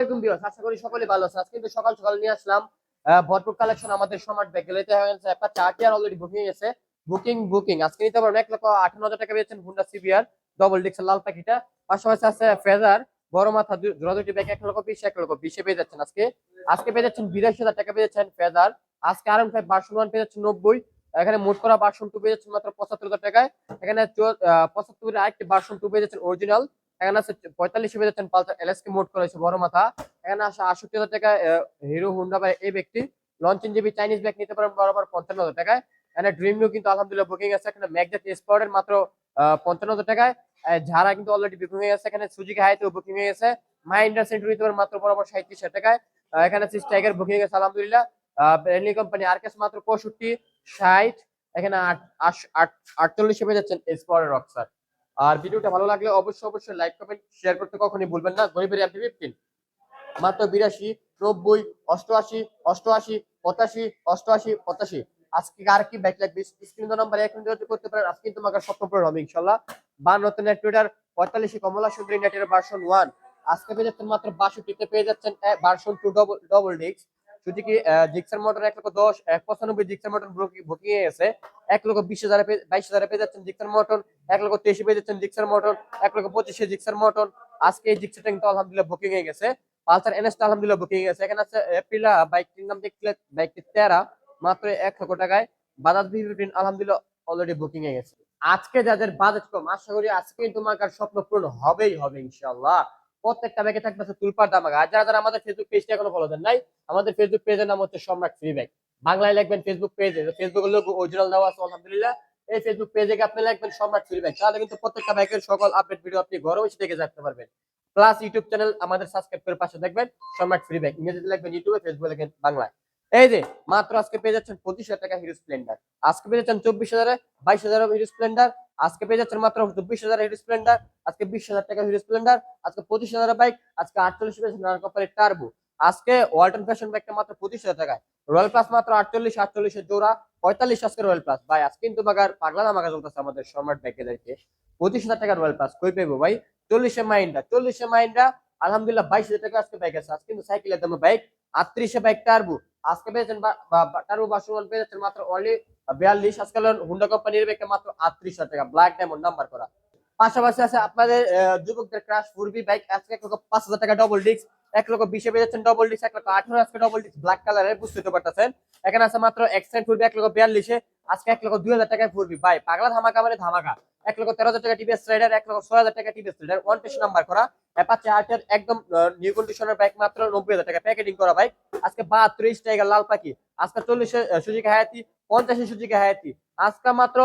সকলে সকাল নিয়ে আসলাম ভরপুর ব্যাগ আর ফেজার বড় মাথা ব্যাগ এক এক পেয়ে যাচ্ছেন আজকে। আজকে পেয়ে যাচ্ছেন হাজার টাকা ফেজার আজকে বার্সন পেয়ে নব্বই। এখানে মোট করা বার্সন টু পেয়ে যাচ্ছেন মাত্র পঁচাত্তর হাজার টাকায়। এখানে পঁচাত্তরের আরেকটি বার্সন টু পেয়ে যাচ্ছেন অরিজিনাল এখানে আছে পঁয়তাল্লিশ পেয়ে যাচ্ছেন পালসার, এলএসকে মোট করা হয়েছে বড় মাথা। এখানে আসে আটষট্টি হাজার টাকা হিরো হুন্ডা বা এই ব্যক্তি। লঞ্চেন জিবি চাইনিজ ব্যাগ নিতে পারেন বরাবর পঞ্চান্ন হাজার টাকায়। এখানে ড্রিম নিউ কিন্তু আলহামদুলিল্লাহ বুকিং আছে। এখানে ম্যাকজেট স্পোর্টের মাত্র পঞ্চান্ন হাজার টাকায়। ঝাড়া কিন্তু অলরেডি বুকিং হয়ে গেছে। এখানে সুজুকি হাইতেও বুকিং হয়ে গেছে। সেন্টুরি নিতে পারেন মাত্র বরাবর সাঁত্রিশ হাজার টাকায়। এখানে আছে স্ট্রাইকার বুকিং হয়ে গেছে আলহামদুলিল্লাহ। ব্র্যান্ডলি কোম্পানি আর কেস মাত্র পঁয়ষট্টি, ষাট, এখানে আট- আটচল্লিশে পেয়ে যাচ্ছেন স্পোর্টের রক্সার আর ভিডিওটা ভালো লাগলে অবশ্যই অবশ্যই লাইক কমেন্ট শেয়ার করতে কখনই ভুলবেন না। গরিবের ফিফটিন মাত্র বিরাশি, নব্বই, অষ্টআশি অষ্টআশি, পঁচাশি অষ্টআশি, পঁচাশি। আজকে আর কি ব্যাক লাগবে? স্ক্রিন নাম্বার এক মিনিট করতে পারেন। আজকে কিন্তু আমাকে স্বপ্ন পূরণ হবে ইনশাল্লাহ বা নতুন নেট টুইটার পঁয়তাল্লিশ কমলা সুন্দরী নেটের ভার্সন ওয়ান আজকে পেয়ে যাচ্ছেন মাত্র বাষট্টিতে, পেয়ে যাচ্ছেন version two double double disc Suzuki Gixxer motor এক লক্ষ দশ এক পঁচানব্বই জিক্সার মোটর বুকিং গেছে এক লক্ষ বিশ বাইশ হাজারে পেয়ে যাচ্ছেন জিক্সার মোটর এক লক্ষ তেইশে পেয়ে যাচ্ছেন জিক্সার মোটর এক লক্ষ পঁচিশে জিক্সার মোটর আজকে এই আলহামদুলিল্লাহ বুকিং হয়ে গেছে। পালসার এনএসটা আলহামদুলিল্লাহ বুকিং হয়ে গেছে। এখানে আছে এপ্রিলা বাইকটির নাম দেখলে বাইকটি তেরা, মাত্র এক লক্ষ টাকায়। বাজাজ ভিভিটিন আলহামদুলিল্লাহ অলরেডি বুকিং হয়ে গেছে। আজকে যাদের বাজেট কম, আশা করি আজকে তোমার স্বপ্ন পূরণ হবেই হবে ইনশাল্লাহ প্রত্যেকটা ব্যাগে থাকবে তুলপার দামাগা আর যারা যারা আমাদের ফেসবুক পেজটা এখনও ফলো দেন নাই, আমাদের ফেসবুক পেজের নাম হচ্ছে সম্রাট ফ্রি ব্যাগ বাংলায় লিখবেন ফেসবুক পেজে ফেসবুকের লোক অরিজিনাল দেওয়া আছে, আলহামদুলিল্লাহ। এই ফেসবুক পেজে আপনি লিখবেন সম্রাট ফ্রি ব্যাগ তাহলে কিন্তু প্রত্যেকটা ব্যাগের সকল আপডেট ভিডিও আপনি ঘরে বসে দেখে রাখতে পারবেন। প্লাস ইউটিউব চ্যানেল আমাদের সাবস্ক্রাইব করে পাশে দেখবেন, সম্রাট ফ্রি ব্যাগ ইংরেজিতে লিখবেন ইউটিউবে ফেসবুকে লিখবেন বাংলায়। এই যে, মাত্র আজকে পেয়ে যাচ্ছেন পঁচিশ হাজার টাকা হিরো স্প্লেন্ডার আজকে পেয়ে যাচ্ছেন চব্বিশ হাজারে বাইশ হাজার হিরো স্প্লেন্ডার আজকে পেয়ে যাচ্ছেন মাত্র চব্বিশ হাজার হিরো স্প্লেন্ডার, আজকে বিশ হাজার টাকা হিরো স্প্লেন্ডার, আজকে পঁচিশ হাজার বাইক, আজকে আটচল্লিশ নানা টার্বো আজকে ওয়ালটন ফ্যাশন ব্যাগটা মাত্র পঁচিশ হাজার টাকায়। রয়্যাল প্লাস মাত্র আটচল্লিশ আটচল্লিশের জোড়া, পঁয়তাল্লিশ আজকে রয়্যাল প্লাস ভাই, আজকে কিন্তু বাগার পাগলা দামাগা চলতেছে আমাদের সম্রাট ব্যাগেদেরকে পঁচিশ হাজার টাকা রয়্যাল প্লাস কই পেবো ভাই? চল্লিশে মাইন্ডা চল্লিশে মাইন্ডা আলহামদুলিল্লাহ বাইশ হাজার টাকা আজকে বাইক আছে। আজকে কিন্তু সাইকেলের দামে বাইক আটত্রিশে বাইক টার্বো আজকে পেয়েছেন টার্বো বাসন পেয়েছেন মাত্র অনলি বিয়াল্লিশ। আজকাল হুন্ডা কোম্পানির ব্যাগটা মাত্র আটত্রিশ হাজার টাকা। ব্ল্যাক ডায়মন্ড নাম্বার করা। পাশাপাশি আছে আপনাদের যুবকদের ক্রাশ ফুরবি বাইক আজকে পাঁচ হাজার টাকা ডবল ডিস্ক এক লক্ষ বিশে পেয়ে যাচ্ছেন ডবল ডিস এক লক্ষ আঠারো আজকে ডবল ডিস্ক ব্ল্যাক কালারের বুঝতে তো পারতেছেন। এখানে আছে মাত্র এক্সটেন্ড ফুরবি এক লক্ষ বিয়াল্লিশে, আজকে এক লক্ষ দুই হাজার টাকায় ফুরবি ভাই পাগলা ধামাকা মানে ধামাকা। এক লক্ষ তেরো হাজার টাকা টিভিএস রাইডার এক লক্ষ ছয় হাজার টাকা TVS Raider one test number করা। অ্যাপাচে আর্টের একদম নিউ কন্ডিশনের বাইক মাত্র নব্বই হাজার টাকা। প্যাকেটিং করা বাইক আজকে বাহাত্রিশ টাইগার লাল পাখি। আজকে চল্লিশে সুজিকে হায়াতি, পঞ্চাশে সুজিকে হায়াতি। আজকে মাত্র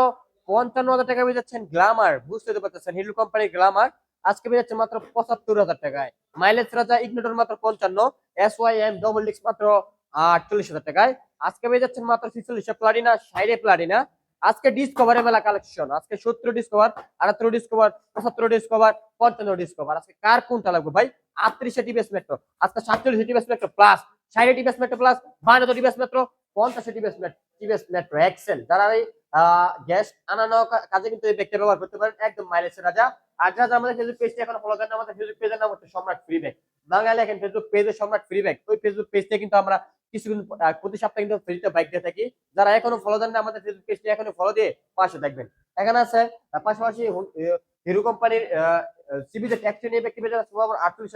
পঞ্চান্ন হাজার টাকা পেয়ে যাচ্ছেন গ্লামার বুঝতে তো পারতেছেন হিলু কোম্পানির গ্লামার আজকে যাচ্ছে মাত্র পঁচাত্তর হাজার টাকায়। মাইলেজ রাজা ইগনোটর মাত্র পঞ্চান্ন এস ওয়াই এম ডবল ডিক্স মাত্র আটচল্লিশ হাজার টাকায়। আজকে পেয়ে যাচ্ছেন মাত্র ছিচল্লিশে প্লাটিনা সাইডে প্লাটিনা আজকে ডিসকভারে মেলা কালেকশন আজকে সত্তর ডিসকভার আটাত্তর ডিসকভার পঁচাত্তর ডিসকভার পঞ্চান্ন ডিসকভার আজকে কার কোনটা লাগবে ভাই? আটত্রিশে টিভিএস মেট্রো আজকে সাতচল্লিশে টিভিএস মেট্রো প্লাস ষাটে টিভিএস মেট্রো প্লাস বান্ন টিভিএস মেট্রো পঞ্চাশে টিভিএস মেট্রো এক্সেল যারা এই গ্যাস কাজে কিন্তু এই ব্যবহার করতে পারেন, একদম রাজা। আর যারা আমাদের ফেসবুক পেজটি এখন ফলো করেন আমাদের ফেসবুক পেজের নাম হচ্ছে সম্রাট ফ্রি ব্যাগ বাঙালি এখন ফেসবুক পেজে সম্রাট ফ্রি ব্যাগ ওই ফেসবুক কিন্তু আমরা কিছু প্রতি সপ্তাহে কিন্তু ফ্রিতে বাইক দিয়ে থাকি। যারা এখনও ফলো দেন না, আমাদের ফেসবুক পেজটি এখনও ফলো দিয়ে পাশে দেখবেন। এখানে আছে পাশাপাশি হিরো কোম্পানির সিবিতে ট্যাক্সি নিয়ে ব্যক্তি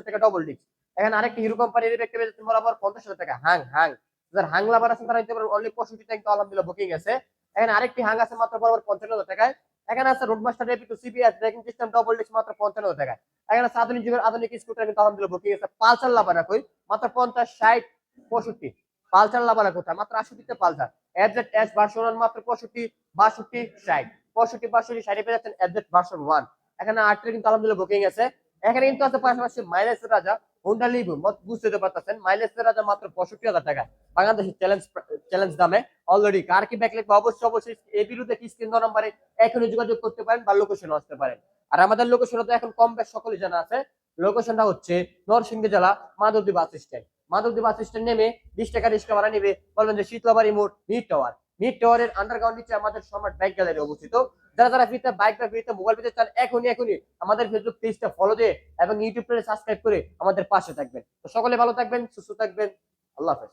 টাকা ডবল ডিস্ক এখানে আরেকটি হিরো কোম্পানির ব্যক্তি যাচ্ছে বরাবর পঞ্চাশ টাকা। হাং হাং। যারা হাং লাভার আছেন তারা নিতে পারেন অনলি পঁয়ষট্টি টাকা কিন্তু আলহামদুলিল্লাহ বুকিং আছে। এখানে আরেকটি হাং আছে মাত্র বরাবর পঞ্চান্ন হাজার টাকায়। এখানে আছে Roadmaster AP two CBS braking system double disc মাত্র পঞ্চান্ন হাজার টাকায়। এখানে আছে আধুনিক যুগের আধুনিক স্কুটার কিন্তু আলহামদুলিল্লাহ বুকিং আছে পালসার লাভার রাখই মাত্র পঞ্চাশ, ষাট, পঁয়ষট্টি। পালসার লাভার কোথায়? মাত্র আষট্টিতে পালসার। এফজেড এস ভার্সন মাত্র পঁয়ষট্টি, বাষট্টি, ষাট। পঁয়ষট্টি, বাষট্টি, ষাটে পেয়ে যাচ্ছেন এফজেড ভার্সন ওয়ান এখানে আটটা কিন্তু আলহামদুলিল্লাহ বুকিং আছে। এখানে কিন্তু আছে পাশাপাশি মাইলেজ রাজা। হোন্ডা লিভু বুঝতে পারতেছেন মাইলেজ রাজা মাত্র পঁয়ষট্টি হাজার টাকা। বাংলাদেশের চ্যালেঞ্জ চ্যালেঞ্জ দামে অলরেডি কার কি ব্যাক লাগবে অবশ্যই অবশ্যই এই বিরুদ্ধে স্ক্রিন নম্বরে এখনই যোগাযোগ করতে পারেন বা লোকেশন আসতে পারেন। আর আমাদের লোকেশন তো এখন কম বেশ সকলেই জানা আছে। লোকেশনটা হচ্ছে নরসিংদী জেলা, Madhabdi bus stand Madhabdi bus stand নেমে বিশ টাকা রিক্সা ভাড়া নেবে বলবেন যে শীতলাবাড়ি মোড় মিড টাওয়ার মিড টাওয়ারের আন্ডারগ্রাউন্ড নিচে আমাদের সম্রাট বাইক গ্যালারি অবস্থিত। যারা যারা ফ্রিতে বাইক বা ফ্রিতে মোবাইল পেতে চান, এখনই এখনই আমাদের ফেসবুক পেজটা ফলো দিয়ে এবং ইউটিউব চ্যানেল সাবস্ক্রাইব করে আমাদের পাশে থাকবেন। তো সকলে ভালো থাকবেন, সুস্থ থাকবেন, আল্লাহ হাফেজ।